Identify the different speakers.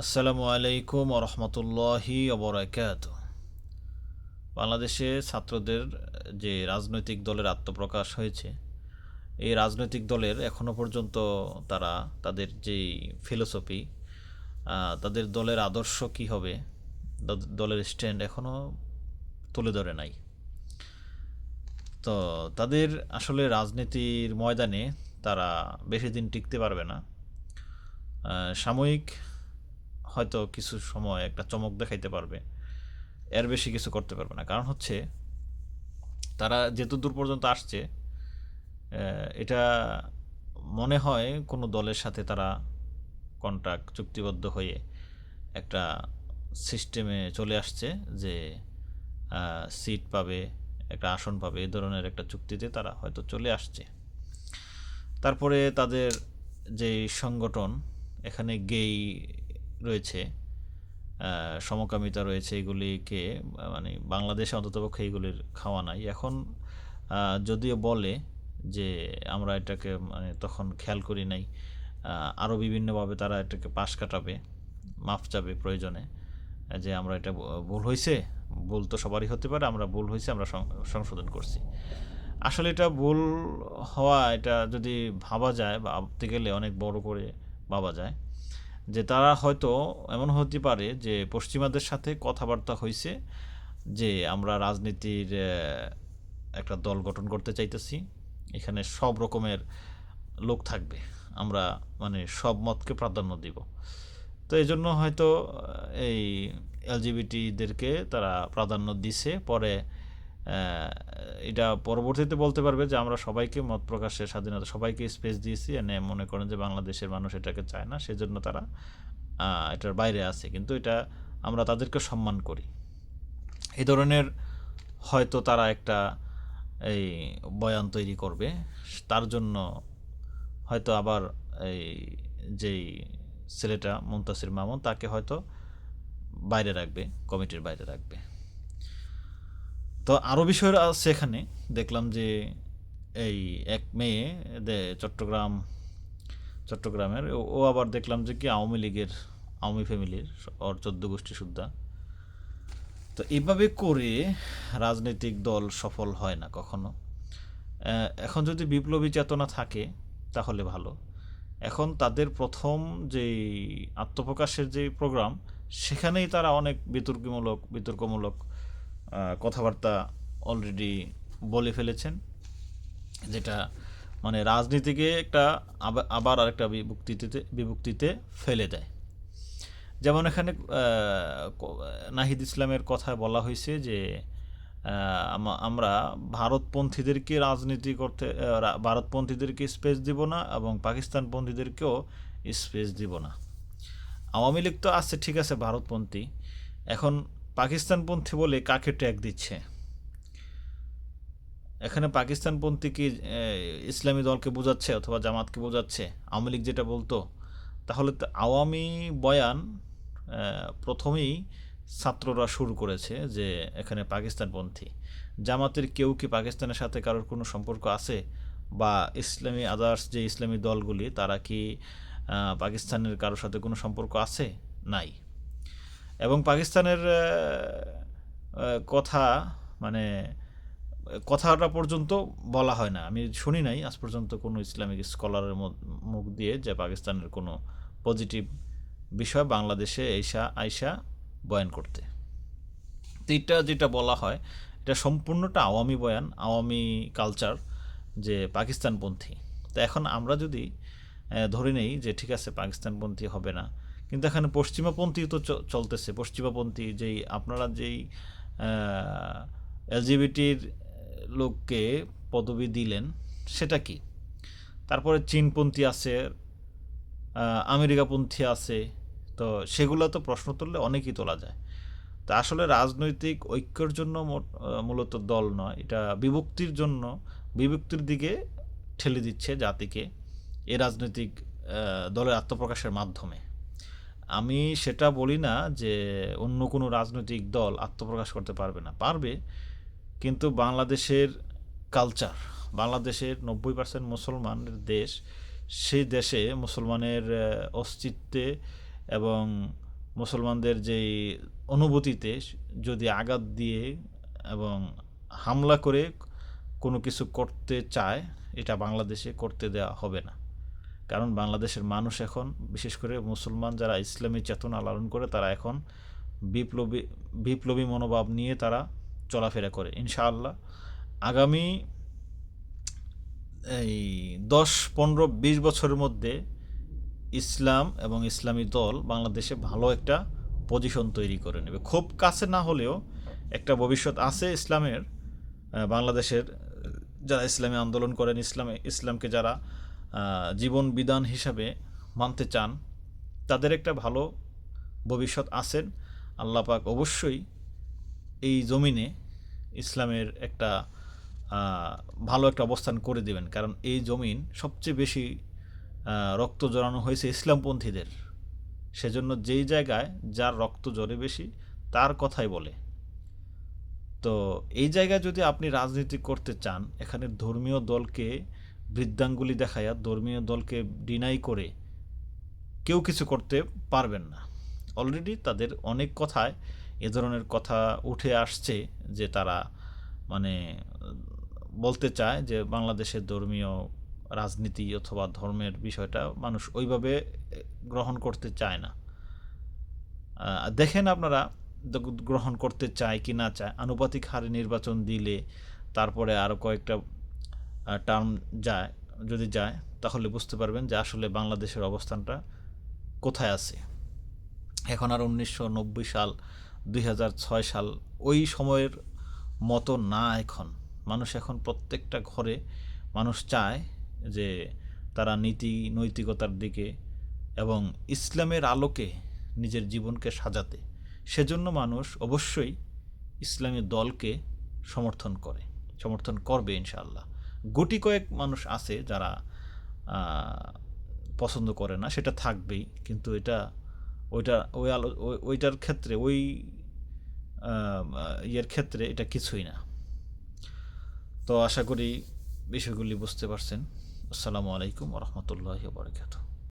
Speaker 1: আসসালামু আলাইকুম রহমতুল্লাহি অবরাকাত বাংলাদেশে ছাত্রদের যে রাজনৈতিক দলের আত্মপ্রকাশ হয়েছে, এই রাজনৈতিক দলের এখনও পর্যন্ত তারা তাদের যেই ফিলোসফি তাদের দলের আদর্শ কী হবে দলের স্ট্যান্ড এখনও তুলে ধরে নাই। তো তাদের আসলে রাজনীতির ময়দানে তারা বেশি দিন টিকতে পারবে না। সাময়িক হয়তো কিছু সময় একটা চমক দেখাইতে পারবে। এর বেশি কিছু করতে পারবে না। কারণ হচ্ছে, তারা যেহেতু দূর পর্যন্ত আসছে এটা মনে হয় কোনো দলের সাথে তারা কন্ট্রাক্ট চুক্তিবদ্ধ হয়ে একটা সিস্টেমে চলে আসছে যে সিট পাবে, একটা আসন পাবে, এ ধরনের একটা চুক্তিতে তারা হয়তো চলে আসছে। তারপরে তাদের যে সংগঠন, এখানে গেই রয়েছে সমকামিতা রয়েছে এগুলিকে মানে বাংলাদেশে অন্ততপক্ষে এইগুলির খাওয়া নাই। এখন যদিও বলে যে আমরা এটাকে মানে তখন খেয়াল করি নাই আরও বিভিন্নভাবে তারা এটাকে পাশ কাটাবে, মাফ চাবে প্রয়োজনে, যে আমরা এটা ভুল হয়েছে ভুল তো সবারই হতে পারে, আমরা ভুল হয়েছে আমরা সংশোধন করছি। আসলে এটা ভুল হওয়া, এটা যদি ভাবা যায় বা ভাবতে গেলে অনেক বড় করে ভাবা যায়। যে তারা হয়তো এমন হতে পারে যে পশ্চিমাদের সাথে কথাবার্তা হয়েছে যে আমরা রাজনীতির একটা দল গঠন করতে চাইতেছি। এখানে সব রকমের লোক থাকবে। আমরা মানে সব মতকে প্রাধান্য দিব। তো এই জন্য হয়তো এই এলজিবিটিদেরকে তারা প্রাধান্য দিছে। পরে এটা পরবর্তীতে বলতে পারবে যে আমরা সবাইকে মত প্রকাশের স্বাধীনতা, সবাইকে স্পেস দিয়েছি এনে মনে করেন যে বাংলাদেশের মানুষ এটাকে চায় না, সেজন্য তারা এটার বাইরে আছে। কিন্তু এটা আমরা তাদেরকে সম্মান করি। এই ধরনের হয়তো তারা একটা, এই, বয়ান তৈরি করবে। তার জন্য হয়তো আবার এই, যেই ছেলেটা মুন্তাসির মামুন, তাকে হয়তো বাইরে রাখবে, কমিটির বাইরে রাখবে। তো আরও বিষয় আছে এখানে। দেখলাম যে এই এক মেয়ে চট্টগ্রাম, চট্টগ্রামের, ও- আবার দেখলাম যে কি আওয়ামী লীগের, আওয়ামী ফ্যামিলির, ওর চোদ্দ গোষ্ঠী সুদ্ধা তো এইভাবে করে রাজনৈতিক দল সফল হয় না কখনো। এখন যদি বিপ্লবী চেতনা থাকে, তাহলে ভালো। এখন তাদের প্রথম যেই আত্মপ্রকাশের যে প্রোগ্রাম, সেখানেই তারা অনেক বিতর্কমূলক বিতর্কমূলক কথাবার্তা অলরেডি বলে ফেলেছেন, যেটা মানে রাজনীতিকে একটা আবা- আবার আরেকটা বিভক্তিতে বিভক্তিতে ফেলে দেয়। যেমন এখানে নাহিদ ইসলামের কথা বলা হয়েছে যে আমরা ভারতপন্থীদেরকে রাজনীতি করতে ভারতপন্থীদেরকে স্পেস দিব না এবং পাকিস্তানপন্থীদেরকেও স্পেস দিব না। আওয়ামী লীগ তো আছে, ঠিক আছে, ভারতপন্থী। এখন পাকিস্তানপন্থী বলে কাকে ট্যাগ দিচ্ছে? এখানে পাকিস্তানপন্থী কি ইসলামী দলকে বোঝাচ্ছে অথবা জামাতকে বোঝাচ্ছে? আওয়ামী লীগ যেটা বলতো, তাহলে তো আওয়ামী বয়ান প্রথমেই ছাত্ররা শুরু করেছে যে এখানে পাকিস্তানপন্থী। জামাতের কেউ কি পাকিস্তানের সাথে কারোর কোনো সম্পর্ক আছে? বা ইসলামী আদার্স যে ইসলামী দলগুলি, তারা কি পাকিস্তানের কারোর সাথে কোনো সম্পর্ক আছে? নাই। এবং পাকিস্তানের কথা মানে কথাটা পর্যন্ত বলা হয় না। আমি শুনি নাই আজ পর্যন্ত কোনো ইসলামিক স্কলারের মুখ দিয়ে যে পাকিস্তানের কোনো পজিটিভ বিষয় বাংলাদেশে এইসা আইসা বয়ান করতে। তো এটা যেটা বলা হয়, এটা সম্পূর্ণটা আওয়ামী বয়ান, আওয়ামী কালচার যে পাকিস্তানপন্থী। তো এখন আমরা যদি ধরে নেই যে ঠিক আছে পাকিস্তানপন্থী হবে না কিন্তু এখানে পশ্চিমাপন্থী তো চলতেছে। পশ্চিমাপন্থী যেই আপনারা যেই এলজিবিটির লোককে পদবি দিলেন, সেটা কি? তারপরে চীনপন্থী আছে আমেরিকাপন্থী আছে, তো সেগুলো তো প্রশ্ন তুললে অনেকই তোলা যায়। তা আসলে রাজনৈতিক ঐক্যর জন্য মূলত দল নয়, এটা বিভক্তির জন্য, বিভক্তির দিকে ঠেলে দিচ্ছে জাতিকে এ রাজনৈতিক দলের আত্মপ্রকাশের মাধ্যমে। আমি সেটা বলি না যে অন্য কোনো রাজনৈতিক দল আত্মপ্রকাশ করতে পারবে না। পারবে, কিন্তু বাংলাদেশের কালচার বাংলাদেশের নব্বই পার্সেন্ট মুসলমানের দেশ, সেই দেশে মুসলমানের অস্তিত্বে এবং মুসলমানদের যে অনুভূতিতে যদি আঘাত দিয়ে এবং হামলা করে কোনো কিছু করতে চায়, এটা বাংলাদেশে করতে দেওয়া হবে না। কারণ বাংলাদেশের মানুষ এখন, বিশেষ করে মুসলমান যারা ইসলামী চেতনা লালন করে, তারা এখন বিপ্লবী বিপ্লবী মনোভাব নিয়ে তারা চলাফেরা করে। ইনশাআল্লাহ আগামী এই দশ, পনেরো, বিশ বছরের মধ্যে ইসলাম এবং ইসলামী দল বাংলাদেশে ভালো একটা পজিশন তৈরি করে নেবে। খুব কাছে না হলেও একটা ভবিষ্যৎ আছে ইসলামের বাংলাদেশের, যারা ইসলামী আন্দোলন করেন, ইসলামে, ইসলামকে যারা জীবন বিধান হিসাবে মানতে চান, তাদের একটা ভালো ভবিষ্যৎ আছেন। আল্লাহ পাক অবশ্যই এই জমিনে ইসলামের একটা ভালো একটা অবস্থান করে দেবেন। কারণ এই জমিন সবচেয়ে বেশি রক্ত জড়ানো হয়েছে ইসলামপন্থীদের। সেজন্য যেই জায়গায় যার রক্ত জড়ে বেশি, তার কথাই বলে। তো এই জায়গায় যদি আপনি রাজনীতি করতে চান, এখানে ধর্মীয় দলকে বৃদ্ধাঙ্গুলি দেখায়া ধর্মীয় দলকে ডিনাই করে কেউ কিছু করতে পারবেন না। অলরেডি তাদের অনেক কথায় এ ধরনের কথা উঠে আসছে যে তারা মানে বলতে চায় যে বাংলাদেশের ধর্মীয় রাজনীতি অথবা ধর্মের বিষয়টা মানুষ ওইভাবে গ্রহণ করতে চায় না। দেখেন আপনারা গ্রহণ করতে চায় কি না চায়। আনুপাতিক হারে নির্বাচন দিলে তারপরে আরও কয়েকটা টার্ম যায়, যদি যায়, তাহলে বুঝতে পারবেন যে আসলে বাংলাদেশের অবস্থানটা কোথায় আছে। এখন আর উনিশশো নব্বই সাল, দুই সাল ওই সময়ের মতো না এখন। মানুষ এখন প্রত্যেকটা ঘরে মানুষ চায় যে তারা নীতি, নৈতিকতার দিকে এবং ইসলামের আলোকে নিজের জীবনকে সাজাতে। সেজন্য মানুষ অবশ্যই ইসলামী দলকে সমর্থন করে, সমর্থন করবে ইনশাআল্লাহ। গুটি কয়েক মানুষ আছে যারা পছন্দ করে না, সেটা থাকবেই, কিন্তু এটা, ওইটা, ওই আলো ওইটার ক্ষেত্রে, ওই ইয়ের ক্ষেত্রে এটা কিছুই না। তো আশা করি বিষয়গুলি বুঝতে পারছেন। আসসালামু আলাইকুম রহমতুল্লাহ বারকাতুহ।